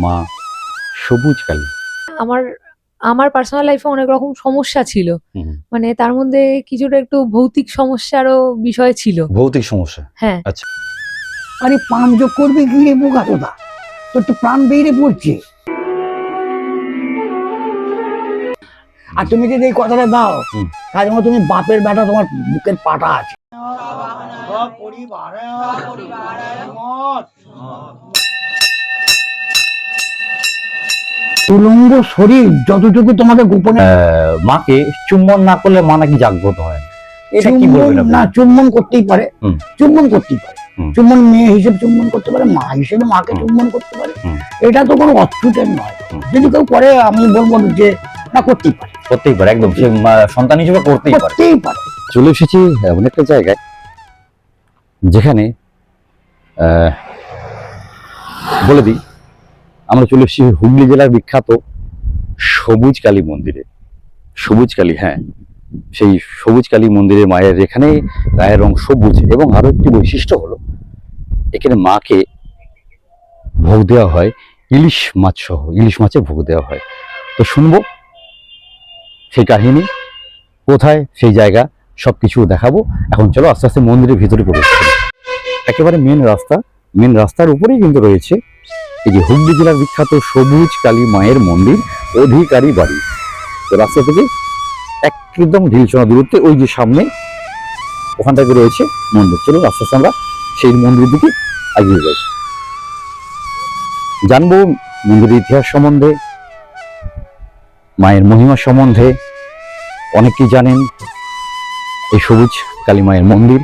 মা সবুজ কালী। আমার আমার পার্সোনাল লাইফে অনেক রকম সমস্যা ছিল। মানে তার মধ্যে কিছুটা একটু ভৌতিক সমস্যারও বিষয় ছিল। ভৌতিক সমস্যা? হ্যাঁ। আচ্ছা। আরে পাম যোগ করবে কি রে বোকা তোদা তোর তো প্রাণ বেরিয়ে পড়ছে। আর তুমি যদি এই কথাটা দাও হুম। তাহলে তুমি বাপের বেটা তোমার বুকের পাটা আছে। উলঙ্গ শরীর যতটুকু তোমাকে গোপনে মাকে চুম্বন না করলে মা নাকি জাগ্রত হয় না। এটা কি বলবেন চুম্বন না চুম্বন করতেই পারে। চুম্বন করতেই পারে। চুম্বন মেয়ে হিসেবে চুম্বন করতে পারে মা হিসেবে মাকে চুম্বন করতে পারে। এটা তো কোনো অচ্ছুতের নয়। যদি কেউ করে আমি বলব যে না করতেই পারে। করতেই পারে একদম। সে সন্তান হিসেবে করতেই পারে। করতেই পারে। চলে এসেছি এমন একটা জায়গায় যেখানে আহ, বলে দিই আমরা চলে এসেছি হুগলি জেলার বিখ্যাত সবুজ কালী মন্দিরে। সবুজ কালী হ্যাঁ। সেই সবুজ কালী মন্দিরের মায়ের এখানে গায়ের রং সবুজ এবং আরও একটি বৈশিষ্ট্য হলো, এখানে মাকে ভোগ দেওয়া হয়, ইলিশ মাছ সহ, ইলিশ মাছে ভোগ দেওয়া হয়। তো শুনব সেই কাহিনী, কোথায় সেই জায়গা, সবকিছু দেখাবো। এখন চলো আস্তে আস্তে মন্দিরের ভিতরে প্রবেশ করি। একেবারে মেন রাস্তা মেন রাস্তার উপরেই কিন্তু রয়েছে এই যে হুগলি জেলার বিখ্যাত সবুজ কালী মায়ের মন্দির, অধিকারী বাড়ি। তো রাস্তা থেকে একদম ঢিলচনা দূরত্বে ওই যে সামনে ওখান থেকে রয়েছে মন্দির। চলো আস্তে আস্তে আমরা সেই মন্দিরের দিকে এগিয়ে যাই। জানব মন্দিরের ইতিহাস সম্বন্ধে, মায়ের মহিমা সম্বন্ধে, অনেকেই জানেন এই সবুজ কালী মায়ের মন্দির।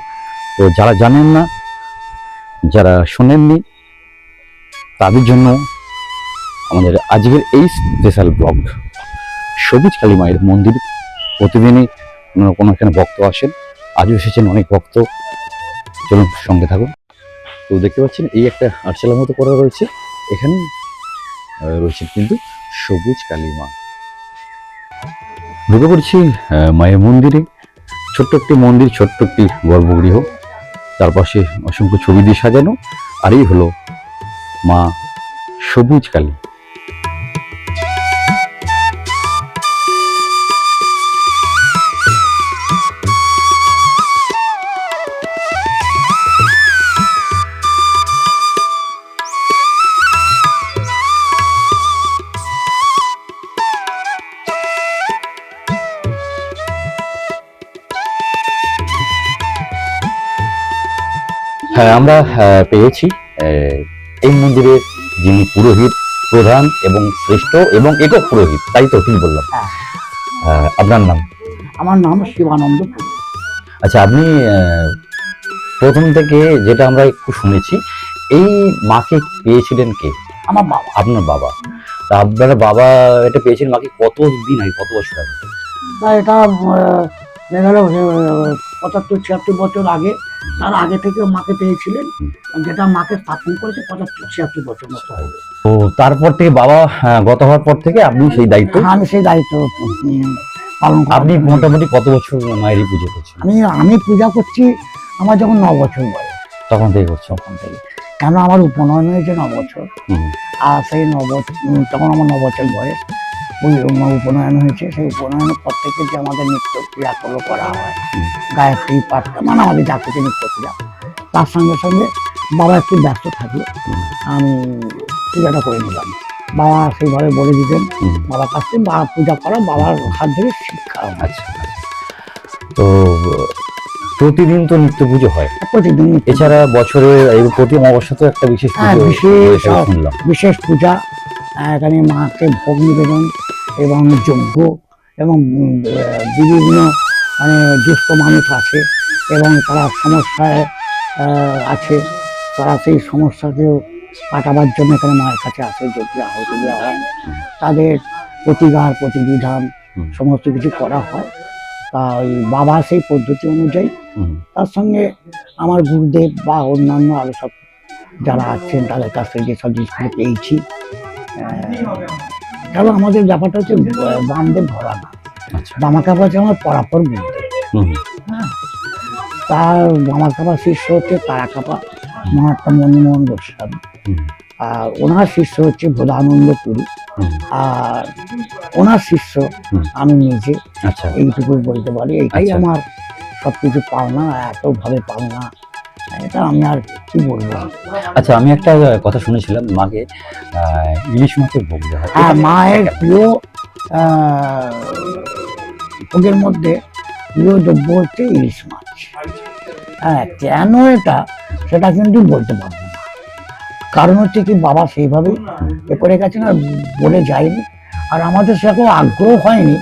তো যারা জানেন না যারা শোনেননি, তাদের জন্য আমাদের আজকের এই স্পেশাল ব্লগ সবুজ কালী মায়ের মন্দির প্রতিদিনই কোনো কোনো এখানে ভক্ত আসেন। আজও এসেছেন অনেক ভক্ত। চলুন সঙ্গে থাকুন। তো দেখতে পাচ্ছেন, এই একটা আটচালার মতো করা রয়েছে। এখানে রয়েছেন কিন্তু সবুজ কালী মা। ঢুকে পড়ছি মায়ের মন্দিরে। ছোট্ট একটি মন্দির, ছোট্ট একটি গর্ভগৃহ। চারপাশে অসংখ্য ছবি দিয়ে সাজানো আর এই হলো মা সবুজ কালী। হ্যাঁ আমরা পেয়েছি এই মন্দিরের যিনি পুরোহিত প্রধান এবং শ্রেষ্ঠ এবং একক পুরোহিত তাই তো ঠিক বললাম? হ্যাঁ। আপনার নাম? আমার নাম শিবানন্দ আচ্ছা আপনি প্রথম থেকে যেটা আমরা একটু শুনেছি এই মাকে পেয়েছিলেন কে? আমার বাবা। আপনার বাবা। তা আপনার বাবা এটা পেয়েছিলেন মাকে কত দিন আগে কত বছর আগে? এটা পঁচাত্তর ছিয়াত্তর বছর আগে। তার আগে থেকে মাকে পেয়েছিলেন। যেটা মাকে স্থাপন করেছে পঁচাত্তর ছিয়াত্তর বছর মতো হবে। তো তারপর থেকে বাবা আহ, গত হওয়ার পর থেকে আপনি সেই দায়িত্ব? আমি সেই দায়িত্ব পালন আপনি মোটামুটি কত বছর মায়েরই পুজো করছেন? আমি আমি পূজা করছি আমার যখন ন বছর বয়স। তখন থেকে করছেন তখন থেকে। কেন আমার উপনয়ন হয়েছে ন বছর? আর সেই ন বছর তখন আমার ন বছর বয়স। উপনয়ন হয়েছে সেই উপনয়নের পর থেকে যে আমাদের নিত্য ক্রিয়াকর্ম করা হয়। গায়ত্রী পাঠটা মানে আমাদের জাগতিক নিত্য ক্রিয়া তার সঙ্গে সঙ্গে বাবা একটু ব্যস্ত থাকলে আমি পূজাটা করে নিলাম। বাবা সেইভাবে বলে দিতেন বাবার কাছ থেকে বাবা পূজা করা বাবার হাত ধরে শিক্ষা আচ্ছা তো প্রতিদিন তো নিত্য পুজো হয়? প্রতিদিন এছাড়া বছরে প্রতি অমাবস্যা তো একটা বিশেষ হ্যাঁ, বিশেষ বিশেষ পূজা এখানে মাকে ভোগ নিবেদন এবং যজ্ঞ এবং বিভিন্ন মানে দুস্থ মানুষ আছে এবং তারা সমস্যায় আছে। তারা সেই সমস্যাকেও কাটাবার জন্য এখানে মায়ের কাছে আসে যজ্ঞ আহতি দেওয়া হয়। তাদের প্রতিকার প্রতিবিধান সমস্ত কিছু করা হয়। তা ওই বাবা সেই পদ্ধতি অনুযায়ী তার সঙ্গে আমার গুরুদেব বা অন্যান্য আরও সব যারা আছেন তাদের কাছ থেকে যেসব জিনিসগুলো পেয়েছি। কারণ আমাদের ব্যাপারটা হচ্ছে আহ, বামদেব ভরা না। আচ্ছা। বামা কাপা হচ্ছে আমার পরাপর গুরুদেব হুম। তার বামা কাপা শিষ্য হচ্ছে তারা কাপা মহাত্মা মনমোহন গোস্বামী। আর ওনার শিষ্য হচ্ছে বোধানন্দ পুরী। আর ওনার শিষ্য আমি নিজে আচ্ছা। এইটুকু বলতে পারি। এটাই আচ্ছা। আমার সব কিছু পাওনা এতভাবে পাওনা। এটা আমি আর কি বলব? আচ্ছা আমি একটা কথা শুনেছিলাম মাকে ইলিশ মাছের ভোগ দেওয়া হ্যাঁ। মায়ের প্রিয় ভোগের মধ্যে প্রিয় দ্রব্য হচ্ছে ইলিশ মাছ। হ্যাঁ কেন এটা? সেটা কিন্তু বলতে পারব না। কারণ হচ্ছে কি বাবা সেইভাবেই এ করে গেছেন আর বলে যায়নি। আর আমাদের সেরকম আগ্রহ হয়নি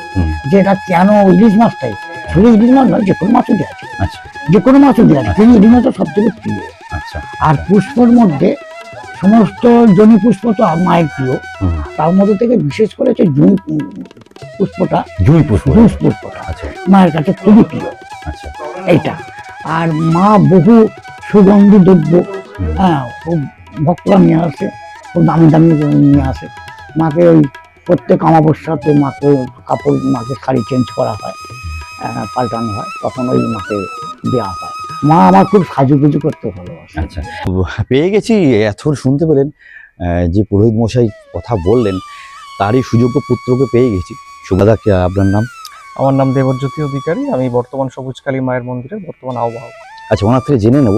যে এটা কেন ইলিশ মাছটাই ইলিশ মাছ নয় যে কোনো মাছও দেওয়া আছে। আচ্ছা। যে কোনো মাছও দেওয়া আছে কিন্তু ইলিশ মাছটা সব থেকে প্রিয়। আচ্ছা। আর পুষ্পর মধ্যে সমস্ত জনি পুষ্প তো মায়ের প্রিয়। তার মধ্যে থেকে বিশেষ করে হচ্ছে জুঁই পুষ্পটা জুঁই পুষ্প। জুঁস পুষ্পটা আচ্ছা। মায়ের কাছে খুবই প্রিয়। আচ্ছা। এইটা। আর মা বহু সুগন্ধি দ্রব্য হ্যাঁ খুব ভক্তরা নিয়ে আসে খুব দামি দামি নিয়ে আসে। মাকে ওই প্রত্যেক অমাবস্যাতে মাকে কাপড় মাকে শাড়ি চেঞ্জ করা হয়। পাল্টানো হয় তখন ওই মাকে দেওয়া হয়। মা আমার খুব সাজুগুজু করতে ভালোবাসে। আচ্ছা পেয়ে গেছি এত শুনতে পেলেন যে পুরোহিত মশাই কথা বললেন তারই সুযোগ্য পুত্রকে পেয়ে গেছি। সুবাদা কি আপনার নাম? আমার নাম দেবজ্যোতি অধিকারী আমি বর্তমান সবুজকালী মায়ের মন্দিরের বর্তমান আহ্বায়ক। আচ্ছা ওনার থেকে জেনে নেব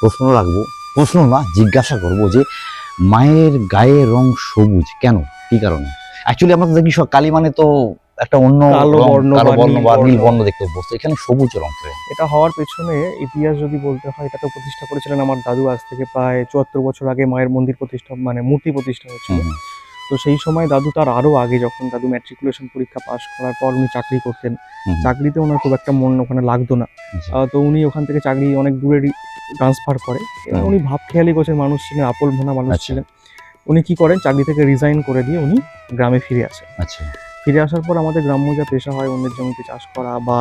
প্রশ্ন রাখব প্রশ্ন না জিজ্ঞাসা করব যে মায়ের গায়ের রং সবুজ কেন? কি কারণে? অ্যাকচুয়ালি আমরা তো দেখি সব কালী মানে তো একটা অন্য কালো বর্ণ বা নীল বর্ণ। দেখতে অভ্যস্ত এখানে সবুজ রং এটা হওয়ার পেছনে ইতিহাস যদি বলতে হয় এটা তো প্রতিষ্ঠা করেছিলেন আমার দাদু। আজ থেকে প্রায় চুয়াত্তর বছর আগে মায়ের মন্দির প্রতিষ্ঠা মানে মূর্তি প্রতিষ্ঠা হয়েছিল। তো সেই সময় দাদু তার আরও আগে যখন দাদু ম্যাট্রিকুলেশন পরীক্ষা পাশ করার পর উনি চাকরি করতেন। চাকরিতে ওনার খুব একটা মন ওখানে লাগতো না। তো উনি ওখান থেকে চাকরি অনেক দূরে ট্রান্সফার করে। এবং উনি ভাব খেয়ালি গোছের মানুষ ছিলেন আপল ভোনা মানুষ আচ্ছা। ছিলেন। উনি কি করেন চাকরি থেকে রিজাইন করে দিয়ে উনি গ্রামে ফিরে আসেন। আচ্ছা। ফিরে আসার পর আমাদের গ্রাম্য যা পেশা হয় অন্যের জমিতে চাষ করা বা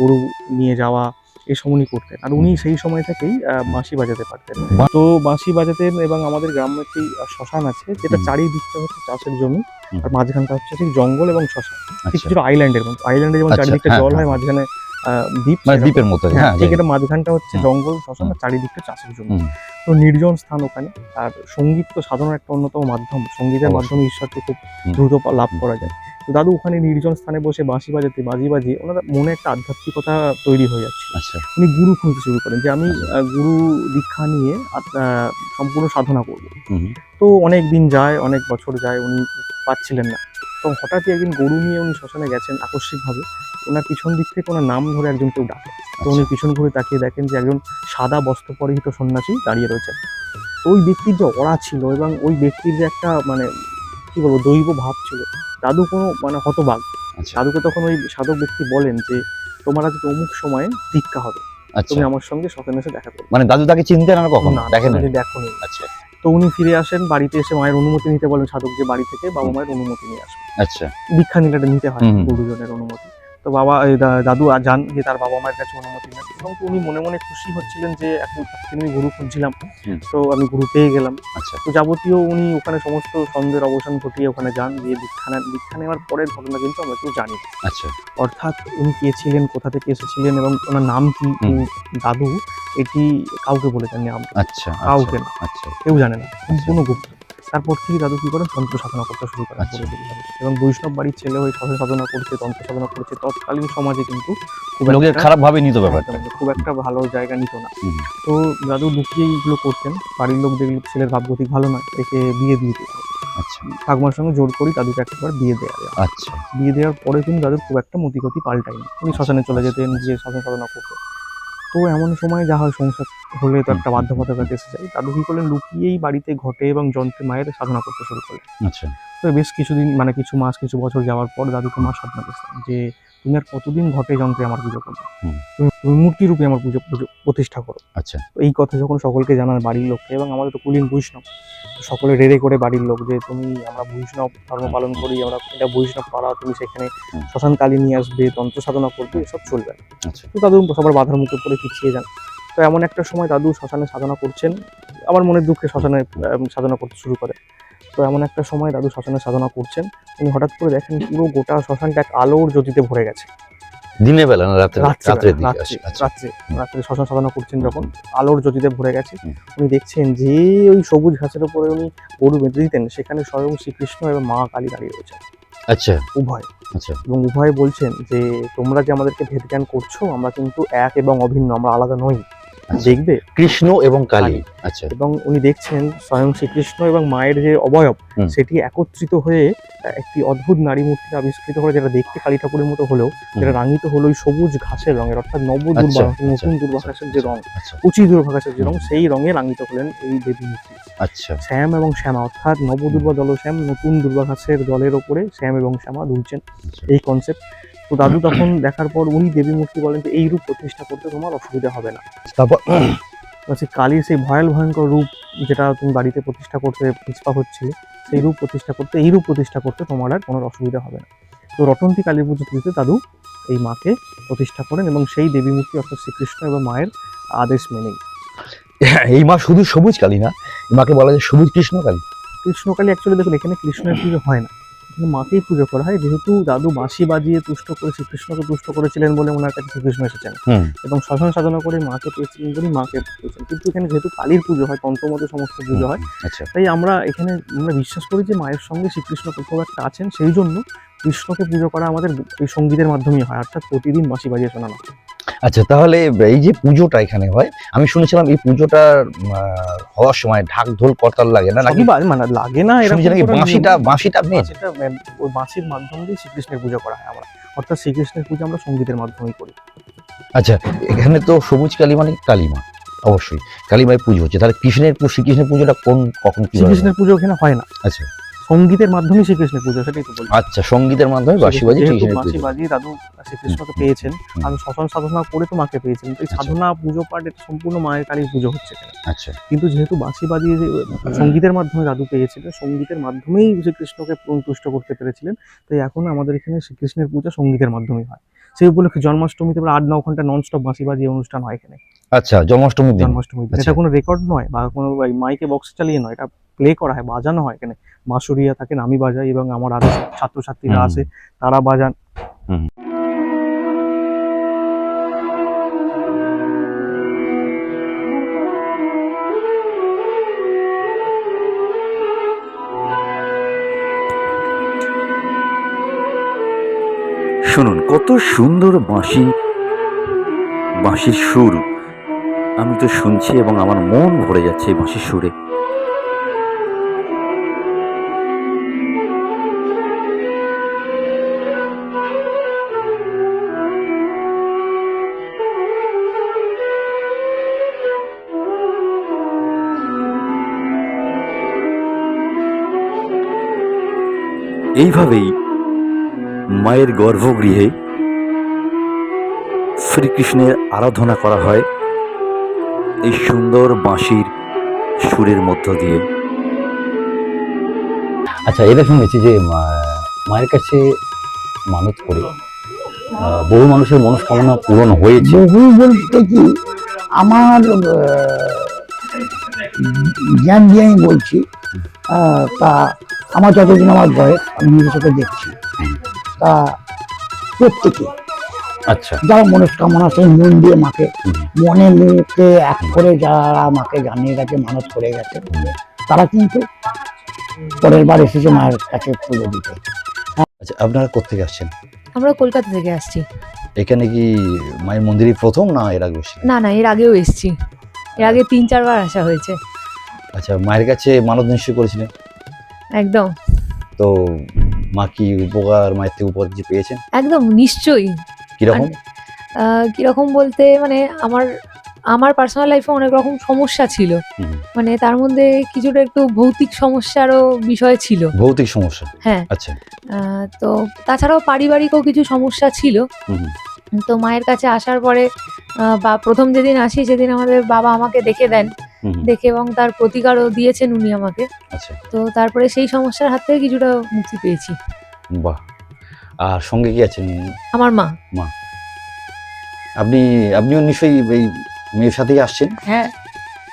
গরু নিয়ে যাওয়া এসব উনি করতেন। আর উনি সেই সময় থেকেই বাঁশি বাজাতে পারতেন। তো বাঁশি বাজাতেন এবং আমাদের গ্রামে একটি শ্মশান আছে যেটা চারিদিকটা হচ্ছে চাষের জমি। আর মাঝখানটা হচ্ছে ঠিক জঙ্গল এবং শ্মশান। ঠিক আচ্ছা কিছুটা আইল্যান্ডের মতো। আইল্যান্ডে যেমন আচ্ছা, চারিদিকটা হ্যাঁ, জল হয়। হ্যাঁ। মাঝখানে দ্বীপ মানে দ্বীপের মতো হ্যাঁ ঠিক এটা মাঝখানটা হচ্ছে জঙ্গল শ্মশান আর চারিদিকটা চাষের জমি। তো নির্জন স্থান ওখানে। আর সংগীত তো সাধনার একটা অন্যতম মাধ্যম। সঙ্গীতের মাধ্যমে ঈশ্বরকে খুব দ্রুত লাভ করা যায়। তো দাদু ওখানে নির্জন স্থানে বসে বাঁশি বাজাতে বাজি বাজিয়ে ওনার মনে একটা আধ্যাত্মিকতা তৈরি হয়ে যাচ্ছে। আচ্ছা। উনি গুরু খুঁজতে শুরু করেন যে আমি আচ্ছা। গুরু দীক্ষা নিয়ে সম্পূর্ণ সাধনা করব। তো অনেক দিন যায় অনেক বছর যায় উনি পাচ্ছিলেন না। তো হঠাৎই একদিন গরু নিয়ে উনি শ্মশানে গেছেন আকস্মিকভাবে। ওনার পিছন দিক থেকে ওনার নাম ধরে একজন কেউ ডাকে। তো উনি আচ্ছা, পিছন ঘুরে তাকিয়ে দেখেন যে একজন সাদা বস্ত্র পরিহিত সন্ন্যাসী দাঁড়িয়ে রয়েছে। তো ওই ব্যক্তির যে অড়া ছিল এবং ওই ব্যক্তির যে একটা মানে কি বলব দৈব ভাব ছিল। দাদু কোনো মানে হতবাগ সাধুকে দাদুকে তখন ওই সাধক ব্যক্তি বলেন যে তোমার আজকে অমুক সময়ে দীক্ষা হবে। আচ্ছা। তুমি আমার সঙ্গে সকালে এসে দেখা করো মানে দাদু তাকে চিনতেন না কখন? না দেখেন তুমি দেখো নি আচ্ছা। তো উনি ফিরে আসেন বাড়িতে এসে মায়ের অনুমতি নিতে বলেন সাধক যে বাড়ি থেকে বাবা মায়ের অনুমতি নিয়ে আসবে। আচ্ছা। দীক্ষা নিলে নিতে হয়। গুরুজনের অনুমতি। তো বাবা দাদু আর জান যে তার বাবা মায়ের কাছে অনুমতি নেন এবং উনি মনে মনে খুশি হচ্ছিলেন যে এখন আমি গুরু খুঁজছিলাম। তো আমি গুরু পেয়ে গেলাম। আচ্ছা। তো যাবতীয় উনি ওখানে সমস্ত সন্দেহের অবসান ঘটিয়ে ওখানে যান দিয়ে দীক্ষা নেন। দীক্ষা নেওয়ার পরের ঘটনা কিন্তু আমরা কেউ জানি আচ্ছা। অর্থাৎ উনি কে ছিলেন কোথা থেকে এসেছিলেন এবং ওনার নাম কি? দাদু এটি কাউকে বলে দেননি আমরা। আচ্ছা কাউকে আচ্ছা না। আচ্ছা। কেউ জানে না। সম্পূর্ণ গুপ্ত। তারপর থেকে দাদু কি করেন তন্ত্র সাধনা করতে শুরু করেন আচ্ছা। এবং বৈষ্ণব বাড়ির ছেলে হয়ে সাধনা সাধনা করছে তন্ত্র সাধনা করছে তৎকালীন সমাজে কিন্তু খুব লোকে একটা- খারাপ ভাবে নিত ব্যাপারটা। খুব একটা ভালো জায়গা নিত না। তো দাদু লুকিয়ে এইগুলো করতেন। বাড়ির লোক দেখল ছেলের ভাবগতিক ভালো নয় একে বিয়ে দিয়ে দিত। আচ্ছা। ঠাকুমার সঙ্গে জোর করি দাদুকে একবার বিয়ে দেওয়া যায় আচ্ছা। বিয়ে দেওয়ার পরে কিন্তু দাদুর খুব একটা মতিগতি পাল্টায়নি। উনি শ্মশানে চলে যেতেন গিয়ে সাধনা সাধনা করতেন। তো এমন সময় যা হয় সংসার হলে তো একটা বাধ্যবাধকতা এসে যায়। দাদু কি করলেন লুকিয়েই বাড়িতে ঘটে এবং যন্ত্রে মায়ের সাধনা করতে শুরু করলেন। আচ্ছা। তো বেশ কিছুদিন মানে কিছু মাস কিছু বছর যাওয়ার পর দাদুকে মা স্বপ্ন দেখলেন যে তুমি আর কতদিন ঘটে যন্ত্রে আমার পুজো করবে? তুমি তুমি মূর্তি রূপে আমার পুজো পুজো প্রতিষ্ঠা করো। আচ্ছা। এই কথা যখন সকলকে জানান বাড়ির লোককে এবং আমাদের তো কুলীন বৈষ্ণব সকলে রেড়ে করে বাড়ির লোক যে তুমি আমরা বৈষ্ণব ধর্ম পালন করি আমরা এটা বৈষ্ণব পাড়া তুমি সেখানে। শ্মশান কালী নিয়ে আসবে তন্ত্র সাধনা করবে এসব চলবে। আচ্ছা। তো দাদু সবার বাধার মুখে পড়ে পিছিয়ে যান। তো এমন একটা সময় দাদু শ্মশানে সাধনা করছেন আমার মনের দুঃখে শ্মশানে সাধনা করতে শুরু করে। তো এমন একটা সময় দাদু শ্মশানে সাধনা করছেন। উনি হঠাৎ করে দেখেন পুরো গোটা শ্মশানটা এক আলোর জ্যোতিতে ভরে গেছে। দিনের বেলা না রাত্রে? রাত্রে আচ্ছা, আচ্ছা। রাত্রে রাত্রে শ্মশান সাধনা করছেন যখন আলোর জ্যোতিতে ভরে গেছে। উনি দেখছেন যে ওই সবুজ ঘাসের উপরে উনি গরু বেঁধে দিতেন সেখানে স্বয়ং শ্রীকৃষ্ণ এবং মা কালী দাঁড়িয়ে রয়েছেন। আচ্ছা। উভয়। আচ্ছা। এবং উভয় বলছেন যে তোমরা যে আমাদেরকে ভেদ জ্ঞান করছ আমরা কিন্তু এক এবং অভিন্ন আমরা আলাদা নই। দেখবে? কৃষ্ণ এবং কালী। আচ্ছা। এবং উনি দেখছেন স্বয়ং শ্রীকৃষ্ণ এবং মায়ের যে অবয়ব সেটি একত্রিত হয়ে একটি অদ্ভুত নারী মূর্তি আবিষ্কৃত করে যেটা দেখতে কালী ঠাকুরের মতো হলেও যেটা রাঙিত হলো ওই সবুজ ঘাসের রঙের অর্থাৎ নব আচ্ছা, দুর্বা আচ্ছা, নতুন আচ্ছা, দুর্বাঘাসের যে রং আচ্ছা। উঁচি দুর্বাঘাসের যে রং সেই রঙে রাঙিত হলেন এই দেবী মূর্তি। আচ্ছা। শ্যাম এবং শ্যামা অর্থাৎ নবদুর্বা দলশ্যাম নতুন দুর্বাঘাসের দলের ওপরে শ্যাম এবং শ্যামা দুলছেন আচ্ছা। এই কনসেপ্ট তো দাদু তখন দেখার পর উনি দেবী মূর্তি বলেন যে এই রূপ প্রতিষ্ঠা করতে তোমার অসুবিধা হবে না। তারপর বলছি কালীর সেই ভয়াল ভয়ঙ্কর রূপ যেটা তুমি বাড়িতে প্রতিষ্ঠা করতে পিছপা হচ্ছিলে সেই রূপ প্রতিষ্ঠা করতে এই রূপ প্রতিষ্ঠা করতে তোমার আর কোনো অসুবিধা হবে না। তো রটন্তী কালী পুজো তিথিতে দাদু এই মাকে প্রতিষ্ঠা করেন এবং সেই দেবী মূর্তি অর্থাৎ শ্রীকৃষ্ণ এবং মায়ের আদেশ মেনেই। এই মা শুধু সবুজ কালী না এই মাকে বলা যায় সবুজ কৃষ্ণ কালী। কৃষ্ণকালী অ্যাকচুয়ালি দেখুন এখানে কৃষ্ণের পুজো হয় না। মাকেই পুজো করা হয়। যেহেতু দাদু বাঁশি বাজিয়ে তুষ্ট করে শ্রীকৃষ্ণকে তুষ্ট করেছিলেন বলে ওনার কাছে শ্রীকৃষ্ণ এসেছেন। এবং শ্মশান সাধনা করে মাকে পেয়েছিলেন বলে মাকে পেয়েছেন। কিন্তু এখানে যেহেতু কালীর পুজো হয় তন্ত্রমতে সমস্ত পুজো হয় আচ্ছা। তাই আমরা এখানে আমরা বিশ্বাস করি যে মায়ের সঙ্গে শ্রীকৃষ্ণ কোথাও একটা আছেন সেই জন্য কৃষ্ণকে পুজো করা আমাদের এই সঙ্গীতের মাধ্যমেই হয় অর্থাৎ প্রতিদিন বাঁশি বাজিয়ে শোনানো। আচ্ছা তাহলে এই যে পুজোটা এখানে হয় আমি শুনেছিলাম এই পুজোটা হওয়ার সময় ঢাক ঢোল করতাল লাগে না নাকি? মানে লাগে না এরকম নাকি বাঁশিটা। বাঁশিটা মেন ওই বাঁশির মাধ্যম দিয়ে শ্রীকৃষ্ণের পুজো করা হয় আমরা। অর্থাৎ শ্রীকৃষ্ণের পুজো আমরা সঙ্গীতের মাধ্যমেই করি। আচ্ছা এখানে তো সবুজ কালী মানে কালীমা? অবশ্যই কালীমায় পুজো হচ্ছে। তাহলে কৃষ্ণের শ্রীকৃষ্ণের পুজোটা কোন কখন শ্রীকৃষ্ণের পুজো এখানে হয় না। আচ্ছা। সঙ্গীতের মাধ্যমে শ্রীকৃষ্ণের পুজো সেটাই তো বলছি আচ্ছা সঙ্গীতের মাধ্যমে বাঁশি বাজি বাঁশি বাজিয়ে দাদু শ্রীকৃষ্ণকে পেয়েছেন আমি শ্মশান সাধনা করে তো মাকে পেয়েছিলাম তো এই আচ্ছা। সাধনা পুজো পাঠ এটা সম্পূর্ণ মায়ের কালীর পুজো হচ্ছে আচ্ছা। কিন্তু যেহেতু বাঁশি বাজিয়ে যে সঙ্গীতের মাধ্যমে দাদু পেয়েছিলেন সঙ্গীতের মাধ্যমেই শ্রীকৃষ্ণকে তুষ্ট করতে পেরেছিলেন তাই এখন আমাদের এখানে শ্রীকৃষ্ণের পূজা সঙ্গীতের মাধ্যমেই হয়। সেই উপলক্ষে জন্মাষ্টমীতে প্রায় আট ন ঘণ্টা নন স্টপ বাঁশি বাজিয়ে অনুষ্ঠান হয় এখানে। আচ্ছা জন্মাষ্টমীর জন্মাষ্টমী আচ্ছা। এটা কোনো রেকর্ড নয় বা কোনো মাইকে বক্স চালিয়ে নয় এটা প্লে করা হয় বাজানো হয় এখানে। মাসুরিয়া থাকেন আমি বাজাই এবং আমার আরও ছাত্রছাত্রীরা আছে তারা বাজান। শুনুন কত সুন্দর বাঁশি বাঁশির সুর। আমি তো শুনছি এবং আমার মন ভরে যাচ্ছে এই বাঁশির সুরে। এইভাবেই মায়ের গর্ভগৃহে শ্রীকৃষ্ণের আরাধনা করা হয় এই সুন্দর বাঁশির সুরের মধ্য দিয়ে। আচ্ছা এটা শুনেছি যে মা- মায়ের কাছে মানত করে বহু মানুষের মনস্কামনা পূরণ হয়েছে। বহু বলতে কি আমার জ্ঞান দিয়ে আমি বলছি তা আমার যতদিন আমার বয়স আমি নিজের চোখে দেখছি। তা প্রত্যেকে আচ্ছা। যারা মনস্কামনা সেই মন দিয়ে মাকে। মনে মুখে এক করে যারা মাকে জানিয়ে গেছে মানত করে গেছে তারা কিন্তু পরের বার এসেছে মায়ের কাছে পুজো দিতে। আচ্ছা আপনারা কোথেকে আসছেন? আমরা কলকাতা থেকে আসছি। এখানে কি মায়ের মন্দিরই প্রথম না এর আগে না না এর আগেও এসছি। এর আগে তিন চারবার আসা হয়েছে। আচ্ছা মায়ের কাছে মানত নিশ্চয় করেছিলেন? একদম। তো মা কি উপকার মায়ের থেকে উপকার কিছু পেয়েছেন? একদম নিশ্চয়ই। কীরকম? কীরকম বলতে মানে আমার আমার পার্সোনাল লাইফে অনেক রকম সমস্যা ছিল। মানে তার মধ্যে কিছুটা একটু ভৌতিক সমস্যারও বিষয় ছিল। ভৌতিক সমস্যা? হ্যাঁ। আচ্ছা। তো তাছাড়াও পারিবারিকও কিছু সমস্যা ছিল। তো মায়ের কাছে আসার পরে বা প্রথম যেদিন আসি সেদিন আমাদের বাবা আমাকে দেখে দেন। দেখে এবং তার প্রতিকারও দিয়েছেন উনি আমাকে। আচ্ছা। তো তারপরে সেই সমস্যার হাত থেকে কিছুটা মুক্তি পেয়েছি। বাহ। আর সঙ্গে কি আছেন আমার মা। মা। আপনি আপনিও নিশ্চয়ই এই মেয়ের সাথেই আসছেন? হ্যাঁ।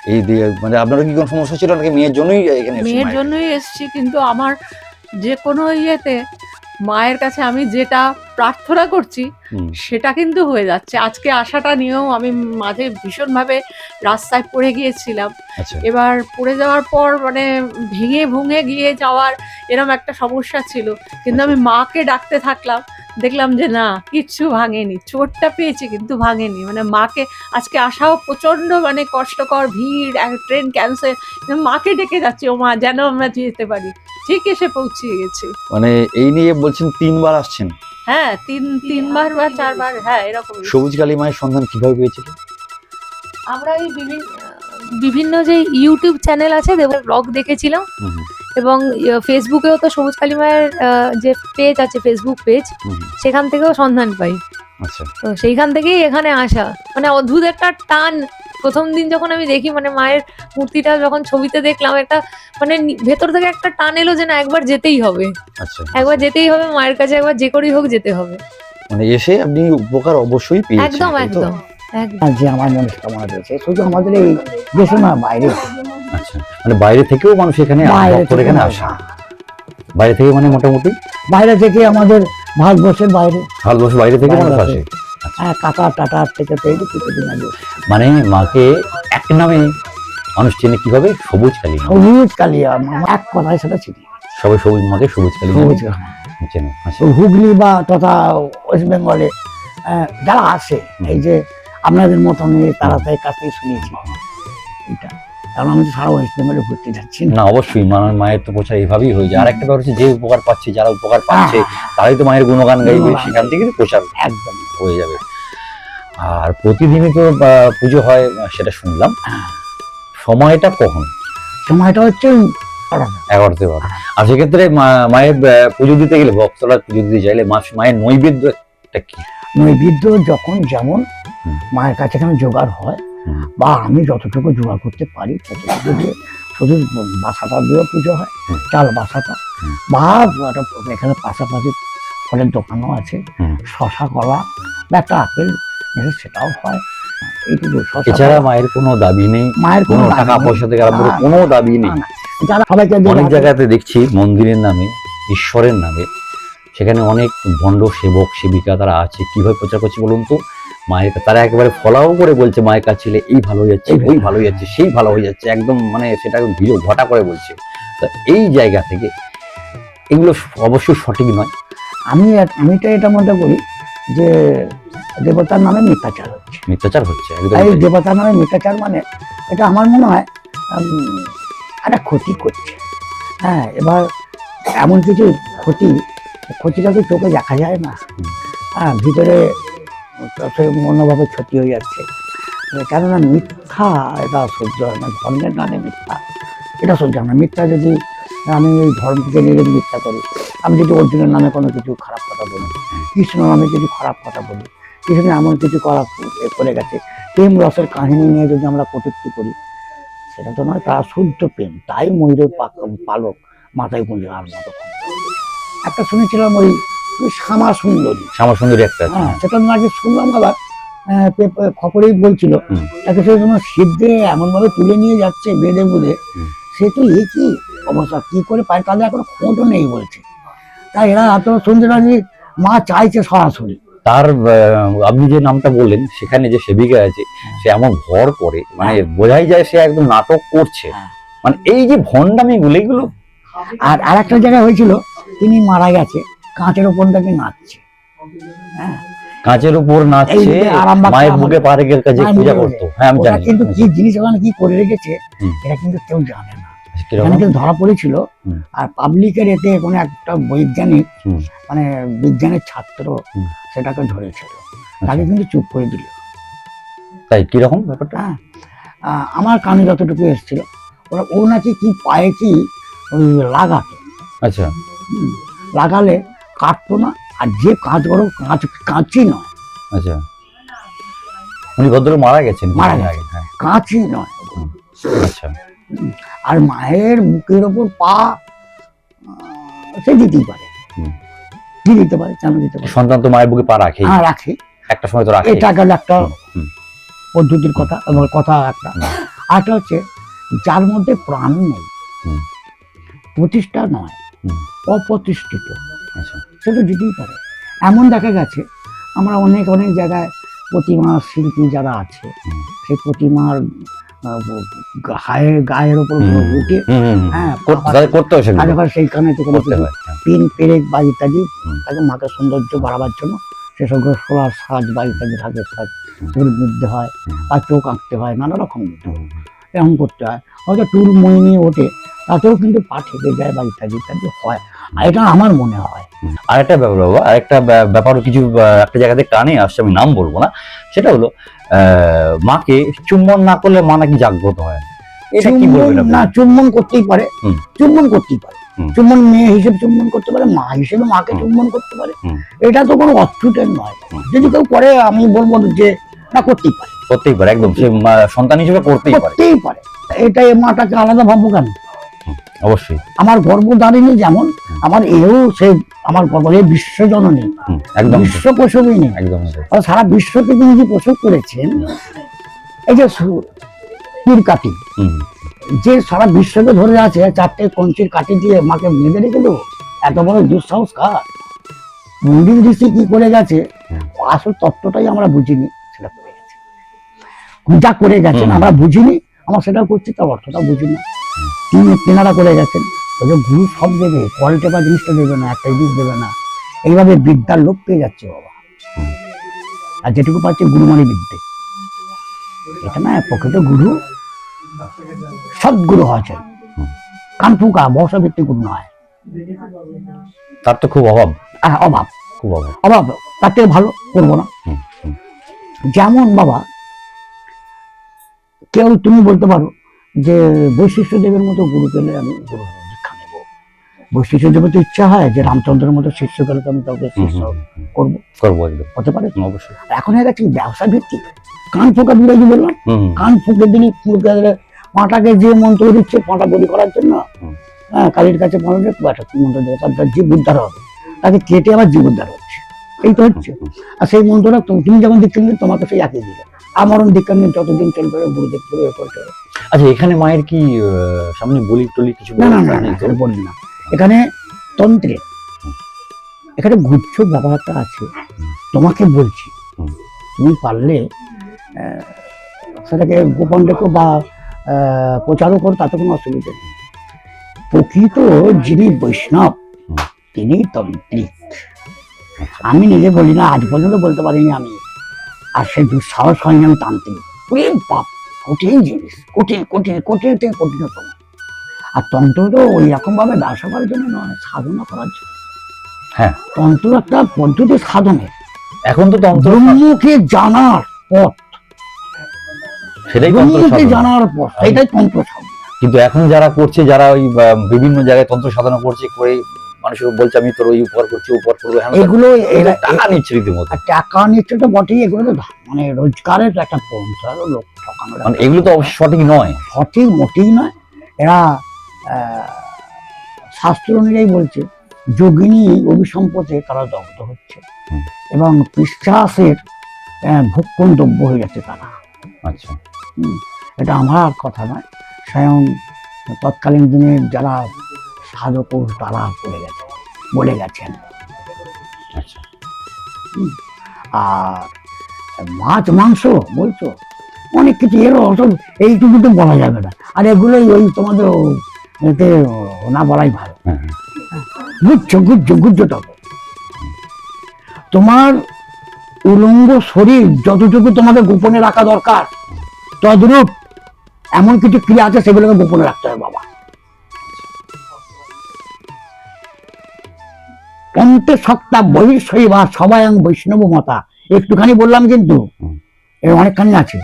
এই দিয়ে মানে আপনারও কি কোনো সমস্যা ছিল? নাকি মেয়ের জন্যই এখানে মেয়ের? জন্যই এসছি কিন্তু আমার যে কোনো ইয়েতে মায়ের কাছে আমি যেটা প্রার্থনা করছি সেটা কিন্তু হয়ে যাচ্ছে। আজকে আসাটা নিয়েও আমি মাঝে ভীষণভাবে রাস্তায় পড়ে গিয়েছিলাম। আচ্ছা। এবার পড়ে যাওয়ার পর মানে ভেঙে ভুঙে গিয়ে যাওয়ার এরম একটা সমস্যা ছিল। কিন্তু আমি মাকে ডাকতে থাকলাম দেখলাম যে না কিচ্ছু ভাঙেনি। চোটটা পেয়েছি কিন্তু ভাঙেনি। মানে মাকে আজকে আসাও প্রচণ্ড মানে কষ্টকর ভিড় ট্রেন ক্যান্সেল মাকে ডেকে যাচ্ছি ও মা যেন আমরা যেতে পারি। ঠিক এসে পৌঁছিয়ে গেছি। মানে এই নিয়ে বলছেন তিনবার আসছেন? হ্যাঁ তিন তিনবার বা চারবার হ্যাঁ এরকম সবুজ কালী মায়ের সন্ধান কীভাবে পেয়েছিলেন আমরা এই বিভিন্ন বিভিন্ন যে ইউটিউব চ্যানেল আছে ব্লগ দেখেছিলাম। এবং ইয়ে, ফেসবুকেও তো সবুজ কালিমায়ের আহ, যে পেজ আছে ফেসবুক পেজ সেখান থেকেও সন্ধান পাই। আচ্ছা। তো সেইখান থেকেই এখানে আসা। মানে অদ্ভুত একটা টান প্রথম দিন যখন আমি দেখি মানে মায়ের মূর্তিটা যখন ছবিতে দেখলাম একটা মানে ভেতর থেকে একটা টান এলো যে না একবার যেতেই হবে। আচ্ছা। একবার যেতেই হবে মায়ের কাছে একবার যে করেই হোক যেতে হবে। মানে এসে আপনি উপকার অবশ্যই পেয়েছেন একদম একদম একদম। যে আমার মনস্কামনা রয়েছে শুধু আমাদের এই দেশে না বাইরে। আচ্ছা মানে বাইরে থেকেও মানুষ এখানে এখানে মানুষ। বাইরে থেকে মানে মোটামুটি? বাইরে থেকে আমাদের ভারতবর্ষের বাইরে। ভারতবর্ষ বাইরে থেকে মানুষ আসে। হ্যাঁ কাতার টাটার থেকে পেয়েছি কিছুদিন আগে। মানে মাকে এক নামে মানুষ চেনে কীভাবে? সবুজ কালী সবুজ কালিয়া আমার এক কথায় সেটা চিনি। সবাই সবুজ মাকে সবুজ কালী সবুজ চেনে হুগলি বা তথা ওয়েস্ট বেঙ্গলে আহ, যারা আসে এই যে আপনাদের মতন এই তাড়াতাড়ি কাছ শুনিয়েছি এটা কারণ আমি তো সারা ওয়েস্ট বেঙ্গলে ঘুরতে যাচ্ছি না। অবশ্যই মা- মায়ের তো প্রচার এইভাবেই হয়ে যায়। আর একটা ব্যাপার হচ্ছে যে উপকার পাচ্ছে যারা উপকার পাচ্ছে হ্যাঁ, তারাই তো মায়ের গুণগান গাইবে সেখান থেকে প্রচার একদম। হয়ে যাবে। আর প্রতিদিনই তো পুজো হয় সেটা শুনলাম হ্যাঁ। সময়টা কখন সময়টা হচ্ছে। এগারোতে বার আর সেক্ষেত্রে মায়ের পুজো দিতে গেলে ভক্তরা পুজো দিতে চাইলে মায়ের নৈবেদ্যটা কি নৈবেদ্য যখন যেমন মায়ের কাছে এখানে জোগাড় হয়। বা আমি যতটুকু জোগাড় করতে পারি ততটুকু দিয়ে শুধু বাসাটা দিয়েও পুজো হয় চাল বাসাটা। বা একটা এখানে পাশাপাশি ফলের দোকানও আছে। শশা কলা বা একটা আপেল সেটাও হয়। এইটুকু এছাড়া মায়ের কোনো দাবি নেই মায়ের কোনো টাকা পয়সা থেকে আরম্ভ করে কোনো দাবি নেই। যারা সবাইকে অনেক জায়গাতে দেখছি মন্দিরের নামে ঈশ্বরের নামে সেখানে অনেক ভণ্ড সেবক সেবিকা তারা আছে। কীভাবে প্রচার করছে বলুন তো? মায়ের তারা একেবারে ফলাও করে বলছে মায়ের কাছে ছেলে এই ভালো হয়ে যাচ্ছে এই ওই ভালো হয়ে যাচ্ছে সেই ভালো হয়ে যাচ্ছে। একদম মানে সেটা ভিড় ঘটা করে বলছে। তা এই জায়গা থেকে এগুলো অবশ্যই সঠিক নয়। আমি এক- আমি তো এটা মনে করি যে দেবতার নামে মিথ্যাচার হচ্ছে। মিথ্যাচার হচ্ছে এই। দেবতার নামে মিথ্যাচার মানে এটা আমার মনে হয় একটা ক্ষতি করছে। হ্যাঁ এবার এমন কিছু ক্ষতি ক্ষতিটা তো চোখে দেখা যায় না। হ্যাঁ ভিতরে মনোভাবে ক্ষতি হয়ে যাচ্ছে। কেননা মিথ্যা এটা সহ্য হয় না ধর্মের নামে মিথ্যা। এটা সহ্য হয় না। মিথ্যা যদি আমি ওই ধর্মকে নিয়ে যদি মিথ্যা করি আমি যদি অর্জুনের নামে কোনো কিছু খারাপ কথা বলি কৃষ্ণ নামে যদি খারাপ কথা বলি কৃষ্ণ এমন কিছু করা করে গেছে। প্রেম রসের কাহিনী নিয়ে যদি আমরা কটূক্তি করি সেটা তো নয় তারা শুদ্ধ প্রেম। তাই ময়ূরের পালক মাথায় গুঁজে আর মতো একটা শুনেছিলাম ওই শ্যামা সুন্দরী। শ্যামা সুন্দরী একটা। হ্যাঁ সেটা নাকি শুনলাম আবার খবরেই বলছিল। তাকে সে যেন সিদ্ধে এমন ভাবে তুলে নিয়ে যাচ্ছে বেঁধে হুম। সে তো এ কি অবস্থা কি করে পায়? তাদের এখন খোঁজও নেই বলছে। তাই এরা এত সুন্দর যে মা চাইছে সরাসরি। তার আপনি যে নামটা বললেন সেখানে যে সেবিকা আছে সে এমন ভর করে মানে বোঝাই যায় সে একদম নাটক করছে। হ্যাঁ। মানে এই যে ভণ্ডামি গুলো এগুলো আর আরেকটা জায়গায় হয়েছিল তিনি মারা গেছে কাঁচের ওপর থেকে নাচছে। হ্যাঁ। কাঁচের উপর নাচছে মায়ের বুকে পা রেখে কাছে পূজা করতো। হ্যাঁ আমি জানি কিন্তু কি জিনিস ওখানে কি করে রেখেছে এটা কিন্তু কেউ জানে না? এখানে কিন্তু ধরা পড়েছিল। আর পাবলিকের এতে কোনো একটা বৈজ্ঞানিক মানে বিজ্ঞানের ছাত্র সেটাকে ধরেছিল। আচ্ছা, তাকে কিন্তু চুপ করে দিল। তাই কীরকম ব্যাপারটা? হ্যাঁ। আমার কানে যতটুকু এসেছিল ওরা ও নাকি কি পায়ে কি ওই লাগাতো। আচ্ছা। লাগালে কাটতো না আর যে কাঁচ বড় কাঁচ কাঁচই নয়। আচ্ছা। উনি ভদ্রলোক মারা গেছেন। মারা গেছেন। হ্যাঁ। কাঁচই নয়। আচ্ছা। আর মায়ের বুকের ওপর পা সে দিতেই পারে। দিয়ে দিতে পারে কেন দিতে পারে? সন্তান তো মায়ের বুকে পা রাখে হ্যাঁ রাখি। একটা সময় তো রাখে এটা গেল একটা। পদ্ধতির কথা এবং কথা একটা। আরেকটা হচ্ছে যার মধ্যে প্রাণ নেই প্রতিষ্ঠা নয় অপ্রতিষ্ঠিত। আচ্ছা। সেটা দিতেই পারে। এমন দেখা গেছে আমরা অনেক অনেক জায়গায় প্রতিমা শিল্পী যারা আছে সেই প্রতিমার গায়ে গায়ের ওপর উঠে। হ্যাঁ করতে হয় আর এবার সেইখানে তো কোনো হয়। পিন পেরেক বা ইত্যাদি তাকে মাকে সৌন্দর্য বাড়াবার জন্য সেসব সোলার সাজ বা ইত্যাদি থাকে সাজ। বুঝতে হয়। বা চোখ আঁকতে হয় নানা রকম এরকম করতে হয়। হয়তো টুল মই নিয়ে ওঠে তাতেও কিন্তু পা ঠেকে যায় বা ইত্যাদি ইত্যাদি হয়। আর এটা আমার মনে হয়। আরেকটা ব্যাপার বাবা আরেকটা ব্যা- ব্যাপারও কিছু একটা জায়গাতে কানে আসছে আমি নাম বলব না। সেটা হলো মাকে চুম্বন না করলে মা নাকি জাগ্রত হয় এটা কি বলবেন না চুম্বন করতেই পারে চুম্বন করতেই পারে। চুম্বন মেয়ে হিসেবে চুম্বন করতে পারে মা হিসেবে মাকে। চুম্বন করতে পারে। এটা তো কোনো অচ্ছুতের নয়। যদি কেউ করে আমি বলব যে না করতেই পারে। করতেই পারে একদম। সন্তান হিসেবে করতেই পারে। করতেই পারে। এটা মাটাকে আলাদা ভাববো কেন? অবশ্যই। আমার গর্ভধারিণী যেমন আমার এও সে আমার গর্ভ বিশ্বজননী। একদম। বিশ্ব প্রসবিনী একদম সারা বিশ্বকে তিনি যে প্রসব করেছেন এই যে তীর কাটি যে সারা বিশ্বকে ধরে আছে চারটে কঞ্চির কাটি দিয়ে মাকে বেঁধে রেখে দেবো এত বড় দুঃসাহস কার মন্দির ঋষি কি করে গেছে আসল তত্ত্বটাই আমরা বুঝিনি সেটা করে গেছে। যা করে গেছেন আমরা বুঝিনি আমরা সেটা করছি তার অর্থটা বুঝি না তিনি তেনারা করে গেছেন। ওই যে গুরু সব দেবে কলটে বা জিনিসটা দেবে না একটা জিনিস দেবে না। এইভাবে বিদ্যার লোক পেয়ে যাচ্ছে বাবা। আর যেটুকু পাচ্ছে গুরুমানি বিদ্যে। এটা না প্রকৃত গুরু সদ্গুরু হওয়া চাই। কানফুকা বর্ষা ভিত্তিক গুরু নয় তার তো খুব অভাব। আহ, অভাব। খুব অভাব। অভাব তার থেকে ভালো করব না। যেমন বাবা কেউ তুমি বলতে পারো যে বৈশিষ্ট্য দেবের মতো গুরু পেলে আমি গুরু দীক্ষা নেব। বৈশিষ্ট্য দেবের তো ইচ্ছা হয় যে রামচন্দ্রের মতো আমি কাউকে শিষ্য। করব। করব হতে পারে? অবশ্যই। এখন হয়ে গেছে ব্যবসা ভিত্তিক। কান ফোকা বললাম? কান ফুকে দিলি পাঁটাকে যে মন্ত্র দিচ্ছে পাঁটা বলি করার জন্য? হ্যাঁ কালীর কাছে মন্ত্র দেবে তার জীব উদ্ধার হবে। তাকে কেটে আবার জীব উদ্ধার হচ্ছে। এই তো হচ্ছে। আর সেই মন্ত্রটা তুমি যেমন নিলে তোমাকে সেই একই দিবে। আমরণ দীক্ষা নিয়ে যতদিন চলবে গুরুদেব পুরো এ করতে হবে। আচ্ছা এখানে মায়ের কি সামনে বলি টলি কিছু না না না বলি না এখানে তন্ত্রে এখানে গুচ্ছ ব্যাপারটা আছে। তোমাকে বলছি তুমি পারলে সেটাকে গোপন রেখো বা প্রচারও করো তাতে কোনো অসুবিধা নেই। প্রকৃত যিনি বৈষ্ণব তিনি তন্ত্রিক। আমি নিজে বলি না আজ পর্যন্ত বলতে পারিনি আমি। আর সে দুঃসাহস হয়নি তান্ত্রিক ওরে বাপ কঠিন জিনিস কঠিন কঠিন কঠিন থেকে কঠিনতম আর তন্ত্র তো ওই রকম ভাবে ব্যবসা করার জন্য নয় সাধনা করার জন্য। হ্যাঁ। তন্ত্র একটা পদ্ধতি সাধনের। এখন তো তন্ত্র ব্রহ্মকে জানার পথ। সেটাই তন্ত্র জানার পথ এটাই তন্ত্র সাধনা। কিন্তু এখন যারা করছে যারা ওই বিভিন্ন জায়গায় তন্ত্র সাধনা করছে করে মানুষকে বলছে আমি তোর ওই উপহার করছি উপহার করব। হ্যাঁ এগুলো টাকা নিচ্ছে রীতিমতো। টাকা নিচ্ছে তো বটেই এগুলো তো মানে রোজগারের একটা পন্থা লোক ঠকানোর মানে এগুলো তো সঠিক নয়। সঠিক মোটেই নয়। এরা শাস্ত্র অনুযায়ী বলছে যোগিনী অভিসম্পদে তারা দগ্ধ হচ্ছে। এবং পিশ্চাসের ভক্ষণ দ্রব্য হয়ে যাচ্ছে তারা। আচ্ছা। এটা আমার কথা নয়। স্বয়ং তৎকালীন দিনের যারা সাধক তারা করে গেছে বলে গেছেন। আচ্ছা। আর মাছ মাংস বলছো? অনেক কিছু এর অত এইটুকু তো বলা যাবে না। আর এগুলোই ওই তোমাদের এতে না বলাই ভালো। হ্যাঁ। গুচ্ছ গুচ্ছ গুচ্ছতক তোমার উলঙ্গ শরীর যতটুকু তোমাকে গোপনে রাখা দরকার তদ্রূপ এমন কিছু ক্রিয়া আছে সেগুলোকে গোপনে রাখতে হবে বাবা। পন্তে সত্তা বা সবায়ং বৈষ্ণব মতা একটুখানি বললাম কিন্তু। এর অনেকখানি আছে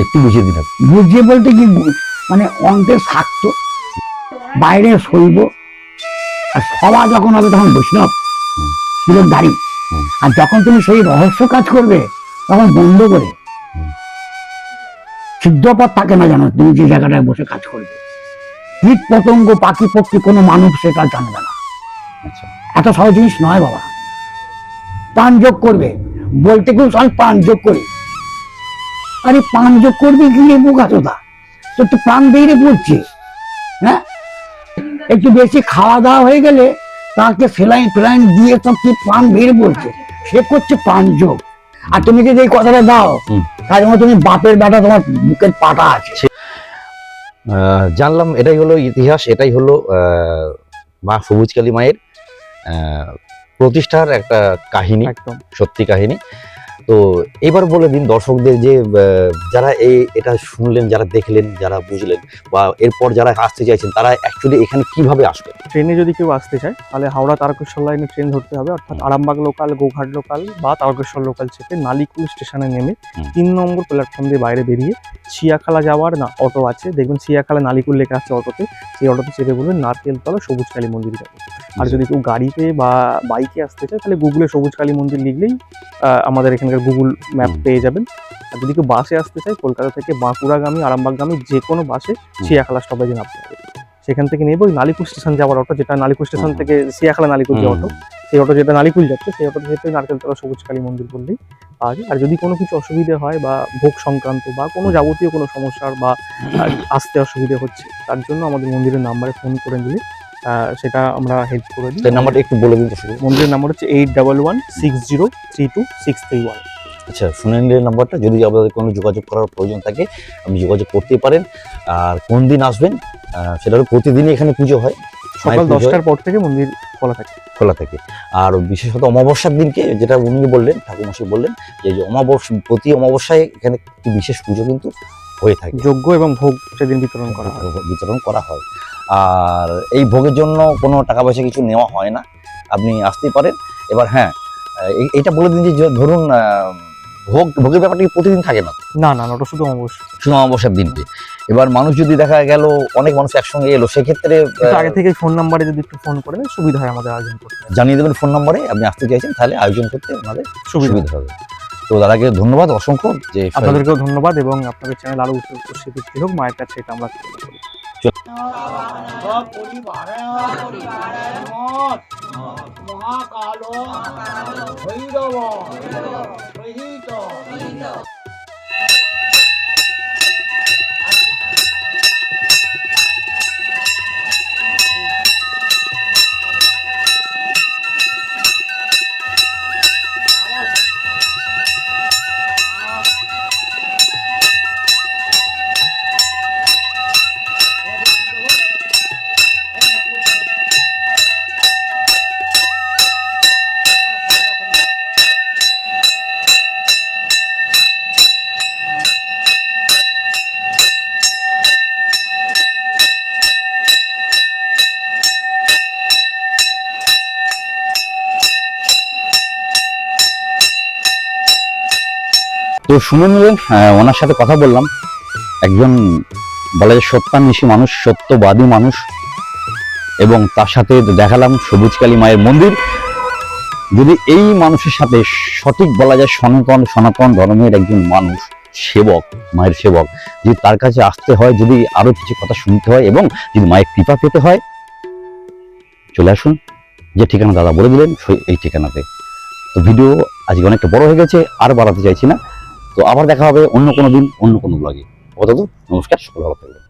একটু বুঝিয়ে দিলাম বুঝিয়ে বলতে কি মানে অন্তের শাক্ত বাইরে শৈব আর সভা যখন হবে তখন বৈষ্ণব। তিলকধারী আর যখন তুমি সেই রহস্য কাজ করবে তখন বন্ধ করে হুম। সিদ্ধপথ থাকে না জানো তুমি যে জায়গাটায় বসে কাজ করবে কীট পতঙ্গ পাখি পক্ষী কোনো মানুষ সে কাজ জানবে না এত সহজ জিনিস নয় বাবা। পান যোগ করবে বলতে কেউ আমি পান যোগ করি। আরে পান যোগ করবি কি রে বোকা চোদা তোর তো প্রাণ বেরিয়ে পড়ছে। হ্যাঁ? একটু বেশি খাওয়া দাওয়া হয়ে গেলে তাকে সেলাইন ফেলাইন দিয়ে সব কি প্রাণ বের বলছে সে করছে প্রাণ যোগ। আর তুমি যদি এই কথাটা দাও। তার জন্য তুমি বাপের বেটা তোমার বুকের পাটা আছে। আহ, জানলাম এটাই হলো ইতিহাস এটাই হলো আহ, মা সবুজকালী মায়ের। আহ, প্রতিষ্ঠার একটা কাহিনী একদম। সত্যি কাহিনী। তো এবার বলে দিন দর্শকদের যে যারা এই এটা শুনলেন যারা দেখলেন যারা বুঝলেন বা এরপর যারা আসতে চাইছেন তারা অ্যাকচুয়ালি এখানে কীভাবে আসবে? ট্রেনে যদি কেউ আসতে চায় তাহলে হাওড়া তারকেশ্বর লাইনে ট্রেন ধরতে হবে অর্থাৎ আরামবাগ লোকাল গোঘাট লোকাল বা তারকেশ্বর লোকাল চেপে নালিকুল স্টেশনে নেমে তিন নম্বর প্ল্যাটফর্ম দিয়ে বাইরে বেরিয়ে চিয়াখালা যাওয়ার না অটো আছে। দেখবেন চিয়াখালা নালিকুল লেখা আছে অটোতে। সেই অটোতে চেপে বলবেন নারকেলতলা সবুজ কালী মন্দির যাব। আর যদি কেউ গাড়িতে বা বাইকে আসতে চায় তাহলে গুগলে সবুজ কালী মন্দির লিখলেই আমাদের আমাদের এখানকার গুগল ম্যাপ পেয়ে যাবেন। আর যদি কেউ বাসে আসতে চায় কলকাতা থেকে বাঁকুড়াগামী আরামবাগগামী যে কোনো বাসে চিয়াখালা স্টপেজে নামতে হবে। সেখান থেকে নেবে ওই নালিকুল স্টেশন যাওয়ার অটো যেটা নালিকুল স্টেশন থেকে সিয়াখালা নালিকুল যে অটো সেই অটো যেটা নালিকুল যাচ্ছে সেই অটো যেতে নারকেলতলা সবুজ কালী মন্দির বললেই পাওয়া যায়। আর যদি কোনো কিছু অসুবিধে হয় বা ভোগ সংক্রান্ত বা কোনো যাবতীয় কোনো সমস্যার বা আসতে অসুবিধে হচ্ছে তার জন্য আমাদের মন্দিরের নাম্বারে ফোন করে দিলে সেটা আমরা হেল্প করে দিই। নাম্বারটা একটু বলে দিন মন্দিরের নাম্বার হচ্ছে eight double one six zero three two six three one আচ্ছা শুনে নিলেন নাম্বারটা যদি আপনাদের কোনো যোগাযোগ করার প্রয়োজন থাকে আপনি যোগাযোগ করতেই পারেন। আর কোন দিন আসবেন সেটা হলো প্রতিদিনই এখানে পুজো হয়। সকাল দশটার পর থেকে মন্দির খোলা থাকে। খোলা থাকে। আর বিশেষত অমাবস্যার দিনকে যেটা উনি বললেন ঠাকুরমশাই বললেন যে অমাবস্যা প্রতি অমাবস্যায় এখানে একটি বিশেষ পুজো কিন্তু হয়ে থাকে। যোগ্য এবং ভোগ সেদিন বিতরণ করা হয়। বিতরণ করা হয়। আর এই ভোগের জন্য কোনো টাকা পয়সা কিছু নেওয়া হয় না। আপনি আসতেই পারেন। এবার হ্যাঁ এইটা বলে দিন যে ধরুন ভোগ ভোগের ব্যাপারটা প্রতিদিন থাকে না? না না ওটা শুধু অমাবস্যা। শুধু অমাবস্যার দিনকে এবার মানুষ যদি দেখা গেল অনেক মানুষ একসঙ্গে এলো সেক্ষেত্রে আগে থেকে ফোন নাম্বারে যদি একটু ফোন করে দেন সুবিধা হয় আমাদের আয়োজন করতে। জানিয়ে দেবেন ফোন নম্বরে আপনি আসতে চাইছেন তাহলে আয়োজন করতে আমাদের সুবিধা হবে। তো দাদাকে ধন্যবাদ অসংখ্য যে আপনাদেরকেও ধন্যবাদ এবং আপনাদের চ্যানেল আরও উচ্চ বৃদ্ধি হোক মায়ের কাছে এটা আমরা। মহাকালো তো শুনে নিলেন ওনার সাথে কথা বললাম। একজন বলা যায় সত্যান্বেষী মানুষ, সত্যবাদী মানুষ। এবং তার সাথে দেখালাম সবুজকালী মায়ের মন্দির। যদি এই মানুষের সাথে সঠিক বলা যায়, সনাতন সনাতন ধর্মের একজন মানুষ, সেবক, মায়ের সেবক, যদি তার কাছে আসতে হয়, যদি আরও কিছু কথা শুনতে হয় এবং যদি মায়ের কৃপা পেতে হয়, চলে আসুন। যে ঠিকানা দাদা বলে দিলেন এই ঠিকানাতে। তো ভিডিও আজকে অনেকটা বড় হয়ে গেছে, আর বাড়াতে চাইছি না। তো আবার দেখা হবে অন্য কোনো দিন, অন্য কোনো ব্লগে আপাতত নমস্কার, সকল ভালো থাকবেন।